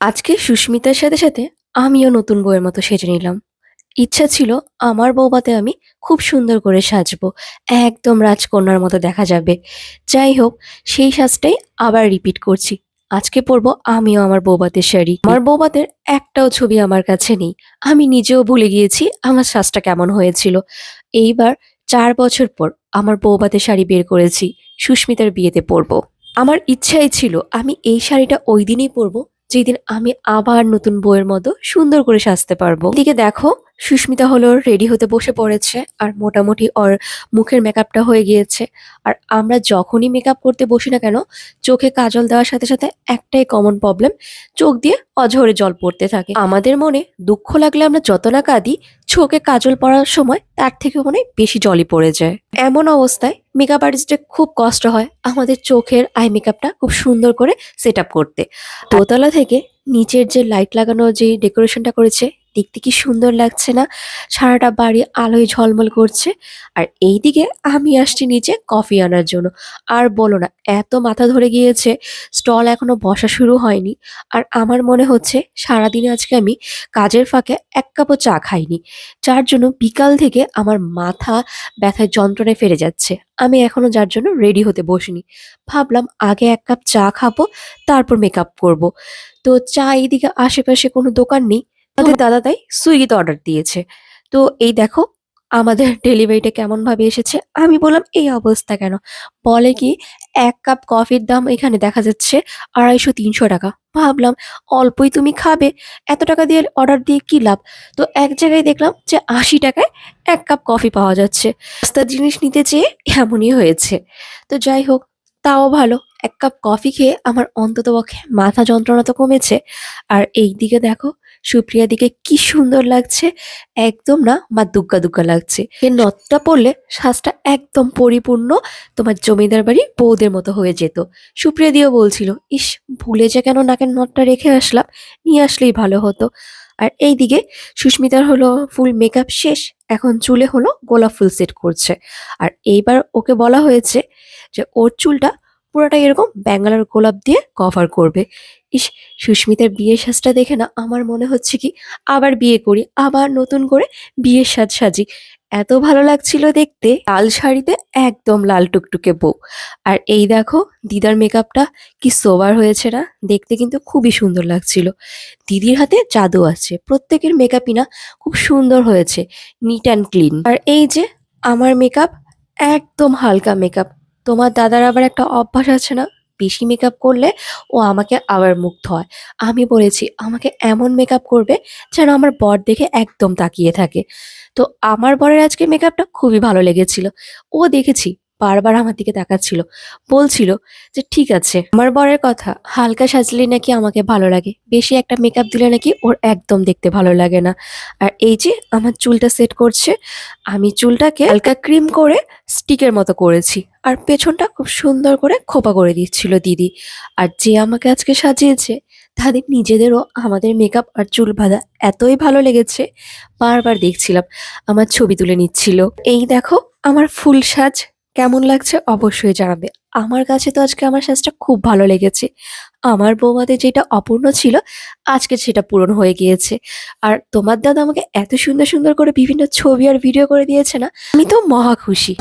আজকে সুস্মিতার সাথে সাথে আমিও নতুন বউয়ের মতো সেজে নিলাম। ইচ্ছা ছিল আমার বৌভাতে আমি খুব সুন্দর করে সাজবো। একদম রাজকন্যার মতো দেখা যাবে। যাই হোক, সেই সাজটাই আবার রিপিট করছি। আজকে পরবো আমিও আমার বৌভাতের শাড়ি। আমার বৌভাতের একটাও ছবি আমার কাছে নেই। আমি নিজেও ভুলে গিয়েছি আমার সাজটা কেমন হয়েছিল। এইবার চার বছর পর আমার বৌভাতের শাড়ি বের করেছি। সুস্মিতার বিয়েতে পরবো। আমার ইচ্ছাই ছিল আমি এই শাড়িটা ওই দিনই পরবো যেদিন আমি আবার নতুন বইয়ের মতো সুন্দর করে সাজতে পারব। এদিকে দেখো সুস্মিতা হলো রেডি হতে বসে পড়েছে আর মোটামুটি ওর মুখের মেকআপটা হয়ে গিয়েছে। আর আমরা যখনই মেকআপ করতে বসি না কেন, চোখে কাজল দেওয়ার সাথে সাথে একটাই কমন প্রবলেম চোখ দিয়ে অঝরে জল পড়তে থাকে। আমাদের মনে দুঃখ লাগলে আমরা যত না কাঁদি, চোখে কাজল পড়ার সময় তার থেকে মনে বেশি জলই পড়ে যায়। এমন অবস্থায় মেকআপ আর্টিস্টের খুব কষ্ট হয় আমাদের চোখের আই মেকআপটা খুব সুন্দর করে সেট করতে। দোতলা থেকে নিচের যে লাইট লাগানো যে ডেকোরেশনটা করেছে দেখতে কি সুন্দর লাগছে না? সারাটা বাড়ি আলোয় ঝলমল করছে। আর এইদিকে আমি আসছি নিচে কফি আনার জন্য। আর বলো না, এত মাথা ধরে গিয়েছে, স্টল এখনও বসা শুরু হয়নি। আর আমার মনে হচ্ছে সারাদিনে আজকে আমি কাজের ফাঁকে এক কাপও চা খাইনি। যার জন্য বিকাল থেকে আমার মাথা ব্যথায় যন্ত্রণায় ফেরে যাচ্ছে। আমি এখনও যার জন্য রেডি হতে বসিনি। ভাবলাম আগে এক কাপ চা খাব, তারপর মেকআপ করব। তো চা এইদিকে আশেপাশে কোনো দোকান নেই। আমাদের দাদা তাই সুইগিতে অর্ডার দিয়েছে। তো এই দেখো, আমাদের ডেলিভারিটা কেমন ভাবে এসেছে? আমি বললাম, এই অবস্থা কেন? বলে কি, এক কাপ কফির দাম এখানে দেখা যাচ্ছে আড়াইশো তিনশো টাকা। ভাবলাম, অল্পই তুমি খাবে। এত টাকা দিয়ে অর্ডার দিয়ে কি লাভ? তো এক জায়গায় দেখলাম যে আশি টাকায় এক কাপ কফি পাওয়া যাচ্ছে। সস্তার জিনিস নিতে চেয়ে এমনই হয়েছে। তো যাই হোক, তাও ভালো। এক কাপ কফি খেয়ে আমার অন্ততপক্ষে মাথা যন্ত্রণা তো কমেছে। আর এই দিকে দেখো সুপ্রিয়া দিকে কি সুন্দর লাগছে। একদম না, মা দুগ্গা দুগ্গা লাগছে। এই নথটা পড়লে শ্বাসটা একদম পরিপূর্ণ, তোমার জমিদার বাড়ি বৌদের মতো হয়ে যেত। সুপ্রিয়া দিও বলছিল, ইস, ভুলে যে কেন নাকের নথটা রেখে আসলাম? নিয়ে আসলেই ভালো হতো। আর এইদিকে সুস্মিতার হলো ফুল মেকআপ শেষ, এখন চুলে হলো গোলাপ ফুল সেট করছে। আর এইবার ওকে বলা হয়েছে যে, ওর চুলটা পুরোটা এরকম ব্যাঙ্গালোর গোলাপ দিয়ে কভার করবে। ইস, সুস্মিতার বিয়ের সাজটা দেখে না আমার মনে হচ্ছে কি আবার বিয়ে করি, আবার নতুন করে বিয়ের সাজ সাজি। এত ভালো লাগছিল দেখতে, লাল শাড়িতে একদম লাল টুকটুকে বউ। আর এই দেখো, দিদার মেকআপটা কি সোবার হয়েছে না? দেখতে কিন্তু খুবই সুন্দর লাগছিল। দিদির হাতে জাদু আছে, প্রত্যেকের মেকআপই না খুব সুন্দর হয়েছে নিট অ্যান্ড ক্লিন আর এই যে আমার মেকআপ, একদম হালকা মেকআপ। তোমার দাদার আবার একটা অভ্যাস আছে না? বেশি মেকআপ করলে ও আমাকে আবার মুগ্ধ হয়। আমি বলেছি, আমাকে এমন মেকআপ করবে যেন আমার বর দেখে একদম তাকিয়ে থাকে। তো আমার বরের আজকে মেকআপটা খুবই ভালো লেগেছিল। ও দেখেছি বারবার আমার দিকে তাকাচ্ছিল। বলছিল যে, ঠিক আছে, আমার বরের কথা হালকা সাজলে নাকি আমাকে ভালো লাগে, বেশি একটা মেকআপ দিলে নাকি ওর একদম দেখতে ভালো লাগে না। আর এই যে, আমার চুলটা সেট করছে, আমি চুলটাকে হালকা ক্রিম করে স্টিকের মতো করেছি। আর পেছনটা খুব সুন্দর করে খোপা করে দিচ্ছিল দিদি। আর যে আমাকে আজকে সাজিয়েছে, তাদের নিজেদেরও আমাদের মেকআপ আর চুল বাঁধা এতই ভালো লেগেছে, বারবার দেখছিলাম, আমার ছবি তুলে নিচ্ছিল। এই দেখো, আমার ফুল সাজ কেমন লাগছে অবশ্যই জানাবে। আমার কাছে তো আজকে আমার সাজটা খুব ভালো লেগেছে। আমার বৌমাদের যেটা অপূর্ণ ছিল, আজকে সেটা পূরণ হয়ে গিয়েছে। আর তোমার দাদা আমাকে এত সুন্দর সুন্দর করে বিভিন্ন ছবি আর ভিডিও করে দিয়েছে না, আমি তো মহা খুশি।